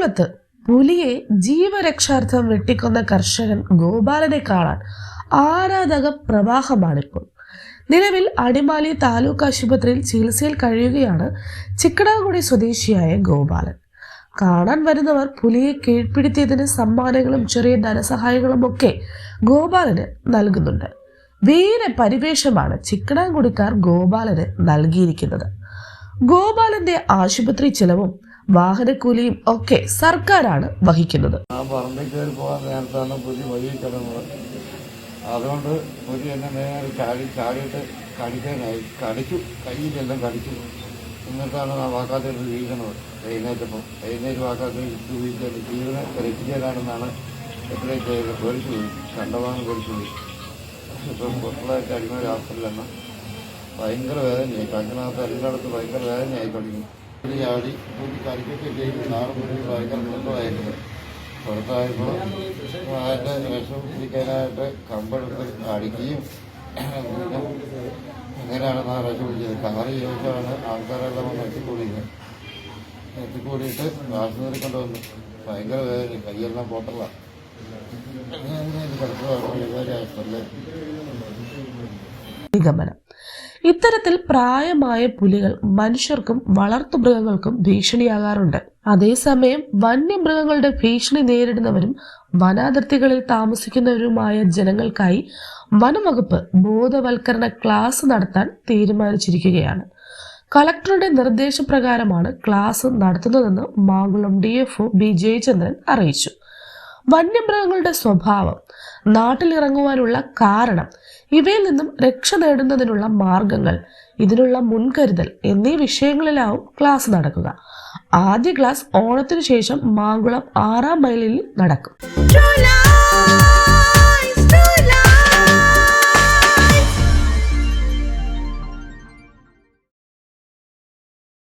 ചിക്കുളത്ത് പുലിയെ ജീവരക്ഷാർത്ഥം വെട്ടിക്കുന്ന കർഷകൻ ഗോപാലനെ കാണാൻ ആരാധക പ്രവാഹമാണിപ്പോൾ. നിലവിൽ അടിമാലി താലൂക്ക് ആശുപത്രിയിൽ ചികിത്സയിൽ കഴിയുകയാണ് ചിക്കടാകുടി സ്വദേശിയായ ഗോപാലൻ. കാണാൻ വരുന്നവർ പുലിയെ കീഴ്പ്പെടുത്തിയതിന് സമ്മാനങ്ങളും ചെറിയ ധനസഹായങ്ങളും ഒക്കെ ഗോപാലന് നൽകുന്നുണ്ട്. വീര പരിവേഷമാണ് ചിക്കടാങ്കുടിക്കാർ ഗോപാലന് നൽകിയിരിക്കുന്നത്. ഗോപാലന്റെ ആശുപത്രി ചെലവും വാഹനക്കൂലിയും ഒക്കെ സർക്കാരാണ് വഹിക്കുന്നത്. അതുകൊണ്ട് പുലി എന്നെ നേരെ ചാടി ചാടിയിട്ട് കടിക്കാനായി. കടിച്ചു കയ്യിലെല്ലാം കടിച്ചു. എന്നിട്ടാണ് ആ വാക്കാത്തെടുത്ത് വീഴുന്നത്. എഴുന്നേറ്റപ്പോൾ എഴുന്നേറ്റ് വാക്കാത്ത ഇട്ട് വീഴ്ച ജീവനെ രക്ഷിക്കാനാണെന്നാണ് എത്രയും ചെയ്തത് പേടിച്ചു പോയി. കണ്ടവാണ് പേടിച്ചു പോയി. ഇപ്പം പൊട്ടലായിട്ട് അടിമ ഹോസ്പിറ്റലാണ് ഭയങ്കര വേദനയായി. കണ്ണിനകത്ത് എല്ലായിടത്തും ഭയങ്കര വേദനയായി തുടങ്ങി. ചാടി പുലി കളിക്കൊക്കെ ചെയ്തു നാളെ പുലി ഭയങ്കര ബന്ധമായിരുന്നു പുറത്തായപ്പോൾ അതിന്റെ വിഷം പിടിക്കാനായിട്ട് കമ്പെടുത്ത് അടിക്കുകയും അങ്ങനെയാണ് നാ വിഷം പിടിച്ചത്? കാറ് ചോദിച്ചാണ് ആൾക്കാരെല്ലാം വന്ന് എത്തിക്കൂടിയത് എത്തിക്കൂടിയിട്ട് ആശുപത്രി കൊണ്ടുവന്നു. ഭയങ്കര വേദന കൈയെല്ലാം പൊട്ടല. കിടക്കുക നിഗമനം ഇത്തരത്തിൽ പ്രായമായ പുലികൾ മനുഷ്യർക്കും വളർത്തുമൃഗങ്ങൾക്കും ഭീഷണിയാകാറുണ്ട്. അതേസമയം വന്യമൃഗങ്ങളുടെ ഭീഷണി നേരിടുന്നവരും വനാതിർത്തികളിൽ താമസിക്കുന്നവരുമായ ജനങ്ങൾക്കായി വനംവകുപ്പ് ബോധവൽക്കരണ ക്ലാസ് നടത്താൻ തീരുമാനിച്ചിരിക്കുകയാണ്. കളക്ടറുടെ നിർദ്ദേശപ്രകാരമാണ് ക്ലാസ് നടത്തുന്നതെന്ന് Mankulam D F O B Jayachandran അറിയിച്ചു. വന്യമൃഗങ്ങളുടെ സ്വഭാവം നാട്ടിലിറങ്ങുവാനുള്ള കാരണം ഇവയിൽ നിന്നും രക്ഷ നേടുന്നതിനുള്ള മാർഗങ്ങൾ ഇതിനുള്ള മുൻകരുതൽ എന്നീ വിഷയങ്ങളിലാവും ക്ലാസ് നടക്കുക ആദ്യ ക്ലാസ് ഓണത്തിനു ശേഷം മാങ്കുളം ആറാം മൈലിൽ നടക്കും.